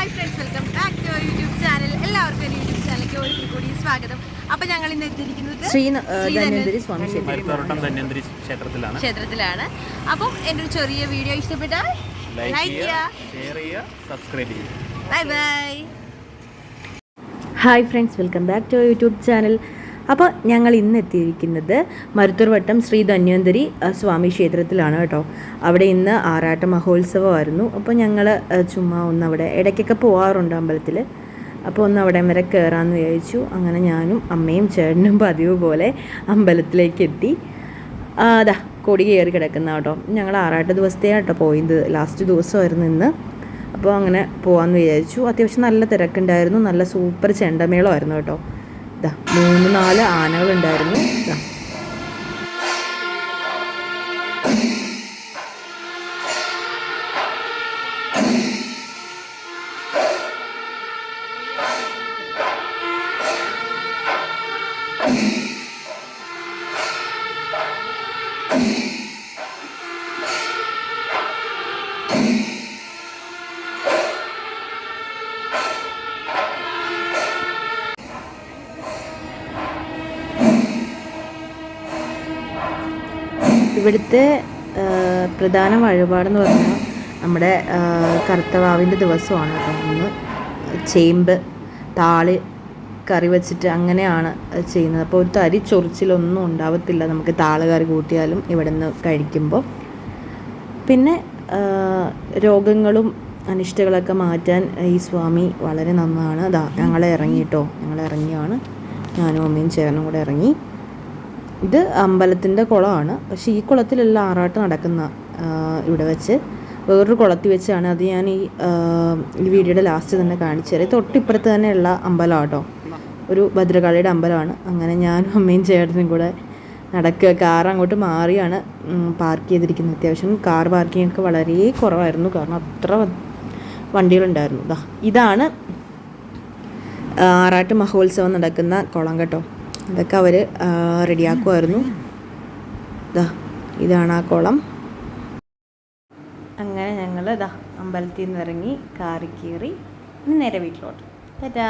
Hi friends welcome back to YouTube channel എല്ലാവർക്കും എന്റെ YouTube ചാനലിലേക്ക് ഒരിക്കൽ കൂടി സ്വാഗതം. അപ്പോൾ ഞങ്ങൾ ഇന്ന് എത്തിയിരിക്കുന്നത് ക്ഷേത്രത്തിലാണ്. ക്ഷേത്രത്തിലാണ്. അപ്പം എന്റെ ഒരു ചെറിയ വീഡിയോ ഇഷ്ടപ്പെട്ടാൽ ലൈക്ക് ചെയ്യുക സബ്സ്ക്രൈബ് ചെയ്യുക bye bye hi friends welcome back to YouTube channel അപ്പോൾ ഞങ്ങൾ ഇന്ന് എത്തിയിരിക്കുന്നത് മരുത്തൂർവട്ടം ശ്രീ ധന്വന്തരി സ്വാമി ക്ഷേത്രത്തിലാണ് കേട്ടോ. അവിടെ ഇന്ന് ആറാട്ട് മഹോത്സവമായിരുന്നു. അപ്പോൾ ഞങ്ങൾ ചുമ്മാ ഒന്ന് അവിടെ ഇടയ്ക്കൊക്കെ പോകാറുണ്ട് അമ്പലത്തിൽ അപ്പോൾ ഒന്ന് അവിടെ വരെ കയറാമെന്ന് വിചാരിച്ചു. അങ്ങനെ ഞാനും അമ്മയും ചേട്ടനും പതിവ് പോലെ അമ്പലത്തിലേക്ക് എത്തി. അതാ കൊടി കയറി കിടക്കുന്ന കേട്ടോ. ഞങ്ങൾ ആറാട്ട് ദിവസത്തെയാണ് കേട്ടോ പോയത്. ലാസ്റ്റ് ദിവസമായിരുന്നു ഇന്ന്. അപ്പോൾ അങ്ങനെ പോകാമെന്ന് വിചാരിച്ചു. അത്യാവശ്യം നല്ല തിരക്കുണ്ടായിരുന്നു. നല്ല സൂപ്പർ ചെണ്ടമേളമായിരുന്നു കേട്ടോ. ഇതാ മൂന്ന് നാല് ആനകളുണ്ടായിരുന്നു. ഇതാ ഇവിടുത്തെ പ്രധാന വഴിപാടെന്ന് പറഞ്ഞാൽ നമ്മുടെ കറുത്തവാവിന്റെ ദിവസമാണ്. അന്ന് ചേമ്പ് താൾ കറി വെച്ചിട്ട് അങ്ങനെയാണ് ചെയ്യുന്നത്. അപ്പോൾ ഒരു തരി ചൊറിച്ചിലൊന്നും ഉണ്ടാവത്തില്ല. നമുക്ക് താൾ കറി കൂട്ടിയാലും ഇവിടെ നിന്ന് കഴിക്കുമ്പോൾ. പിന്നെ രോഗങ്ങളും അനിഷ്ടകളൊക്കെ മാറ്റാൻ ഈ സ്വാമി വളരെ നന്നാണ്. അതാ ഞങ്ങളെ ഇറങ്ങിയിട്ടോ ഞങ്ങളെ ഇറങ്ങിയാണ്. ഞാനും അമ്മയും ചേർന്നും കൂടെ ഇറങ്ങി. ഇത് അമ്പലത്തിന്റെ കുളമാണ്. പക്ഷേ ഈ കുളത്തിലല്ല ആറാട്ട് നടക്കുന്ന ഇവിടെ വെച്ച് വേറൊരു കുളത്തിൽ വെച്ചാണ് അത് ഞാൻ ഈ ഈ വീഡിയോയുടെ ലാസ്റ്റ് തന്നെ കാണിച്ചു തരാം. തൊട്ടിപ്പുറത്ത് തന്നെയുള്ള അമ്പലം കേട്ടോ ഒരു ഭദ്രകാളിയുടെ അമ്പലമാണ്. അങ്ങനെ ഞാനും അമ്മയും ചേട്ടനും കൂടെ നടക്കുക. കാർ അങ്ങോട്ട് മാറിയാണ് പാർക്ക് ചെയ്തിരിക്കുന്നത്. അത്യാവശ്യം കാർ പാർക്കിംഗ് ഒക്കെ വളരെ കുറവായിരുന്നു. കാരണം അത്ര വണ്ടികളുണ്ടായിരുന്നു. ഇതാണ് ആറാട്ട് മഹോത്സവം നടക്കുന്ന കുളം കേട്ടോ. ഇതൊക്കെ അവർ റെഡിയാക്കുമായിരുന്നു ഇതാ ഇതാണ് ആ കുളം. അങ്ങനെ ഞങ്ങൾ ഇതാ അമ്പലത്തിൽ നിന്ന് ഇറങ്ങി കാറി കയറി നേരെ വീട്ടിലോട്ട്. ടാറ്റാ.